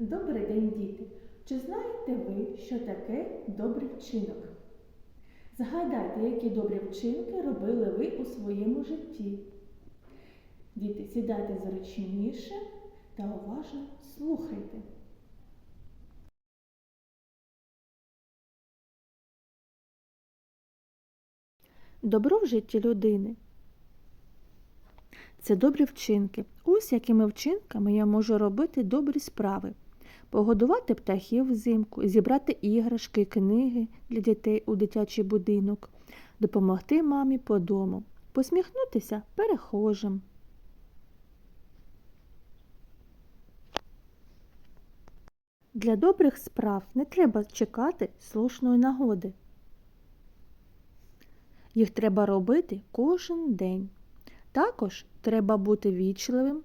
Добрий день, діти! Чи знаєте ви, що таке добрий вчинок? Згадайте, які добрі вчинки робили ви у своєму житті. Діти, сідайте зручніше та уважно слухайте. Добро в житті людини. Це добрі вчинки. Ось якими вчинками я можу робити добрі справи. Погодувати птахів взимку, зібрати іграшки, книги для дітей у дитячий будинок, допомогти мамі по дому, посміхнутися перехожим. Для добрих справ не треба чекати слушної нагоди. Їх треба робити кожен день. Також треба бути вічливим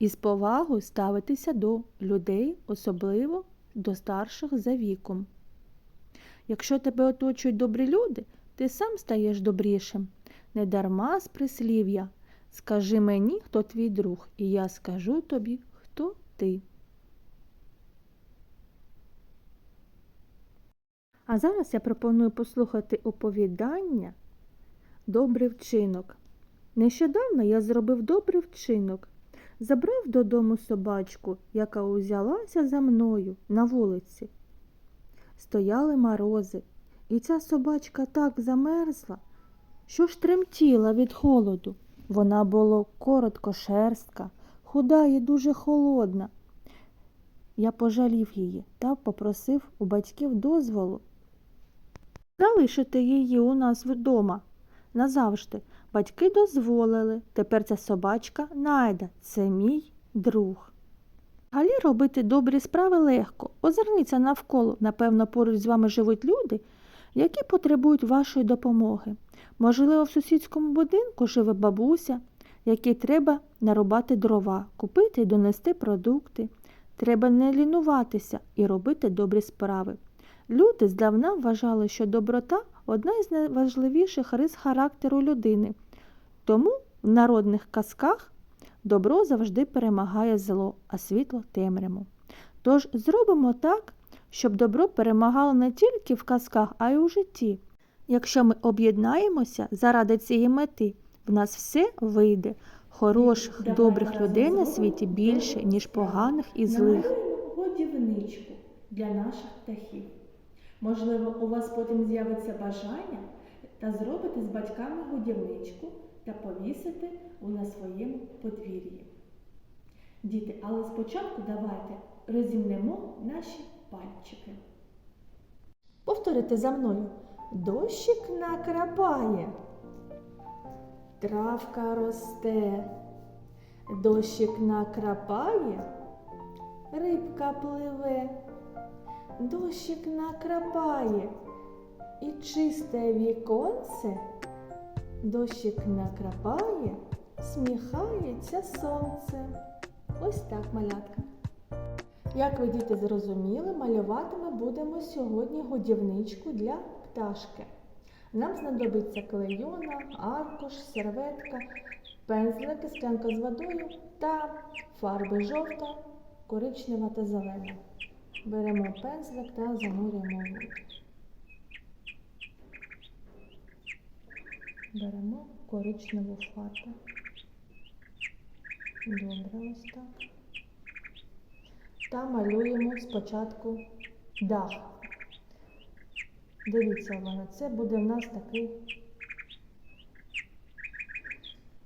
і з повагою ставитися до людей, особливо до старших за віком. Якщо тебе оточують добрі люди, ти сам стаєш добрішим. Не дарма з прислів'я. Скажи мені, хто твій друг, і я скажу тобі, хто ти. А зараз я пропоную послухати оповідання Добрий вчинок. Нещодавно я зробив добрий вчинок. Забрав додому собачку, яка узялася за мною на вулиці. Стояли морози, і ця собачка так замерзла, що ж тремтіла від холоду. Вона була короткошерстка, худа і дуже холодна. Я пожалів її та попросив у батьків дозволу залишити її у нас вдома назавжди. Батьки дозволили. Тепер ця собачка найда. Це мій друг. Галі робити добрі справи легко. Озирніться навколо. Напевно, поруч з вами живуть люди, які потребують вашої допомоги. Можливо, в сусідському будинку живе бабуся, якій треба нарубати дрова, купити і донести продукти. Треба не лінуватися і робити добрі справи. Люди здавна вважали, що доброта одна із найважливіших рис характеру людини. Тому в народних казках добро завжди перемагає зло, а світло темряву. Тож зробимо так, щоб добро перемагало не тільки в казках, а й у житті. Якщо ми об'єднаємося заради цієї мети, в нас все вийде. Хороших, Давай добрих людей на світі більше, ніж поганих і злих. Годівничку для наших птахів. Можливо, у вас потім з'явиться бажання та зробите з батьками годівничку та повісите на своєму подвір'ї. Діти, але спочатку давайте розімнемо наші пальчики. Повторите за мною. Дощик накрапає, травка росте, дощик накрапає, рибка пливе, дощик накрапає і чисте віконце, дощик накрапає, сміхається сонце. Ось так, малятка. Як ви діти зрозуміли, малювати ми будемо сьогодні годівничку для пташки. Нам знадобиться клейона, аркуш, серветка, пензлики, склянка з водою та фарби жовта, коричнева та зелена. Беремо пензлик та занурюємо воду. Беремо коричневу фарбу. Добре, ось так. Та малюємо спочатку дах. Дивіться в мене, це буде в нас такий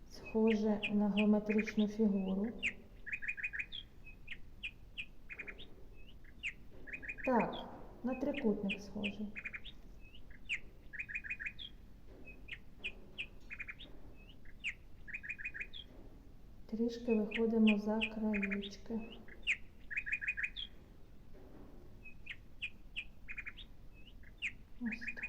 схоже на геометричну фігуру. Так, на трикутник схоже. Трішки виходимо за краєчки. Ось так.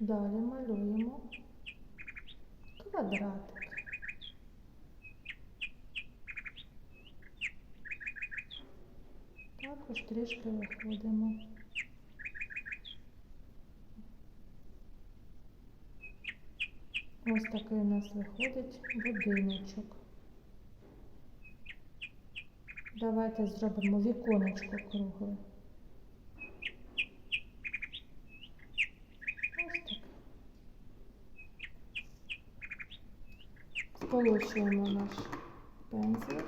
Далі малюємо квадратик. Також трішки виходимо. Ось такий у нас виходить будиночок. Давайте зробимо віконечко кругле. Ось так. Сполучуємо наш пензлик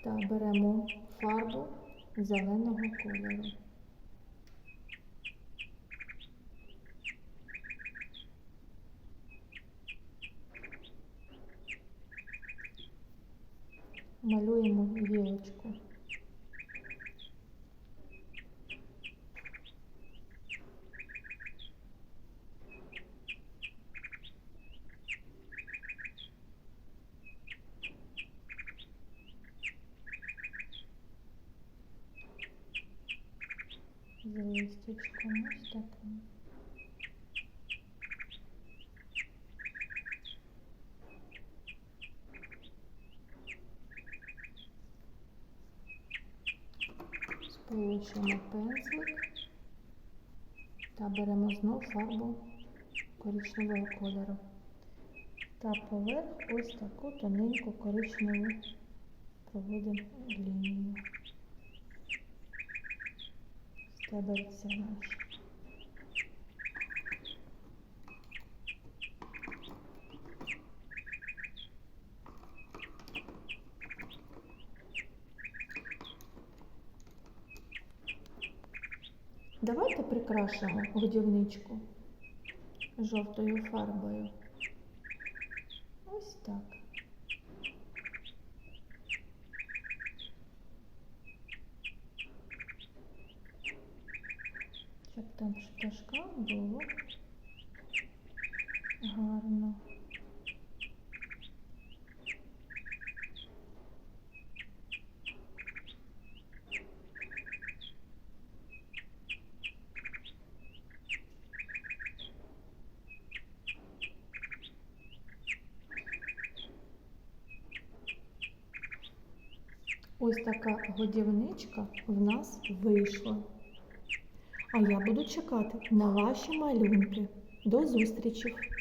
та беремо фарбу зеленого кольору. Малюємо гілочку. З листячком ось таким. Сполучуємо пензлик та беремо знов фарбу коричневого кольору. Та поверх ось таку тоненьку коричневу проводимо лінію. Стебельця наші. Давайте прикрашимо годівничку жовтою фарбою. Ось так. Щоб там пташкам було гарно. Ось така годівничка в нас вийшла. А я буду чекати на ваші малюнки. До зустрічі!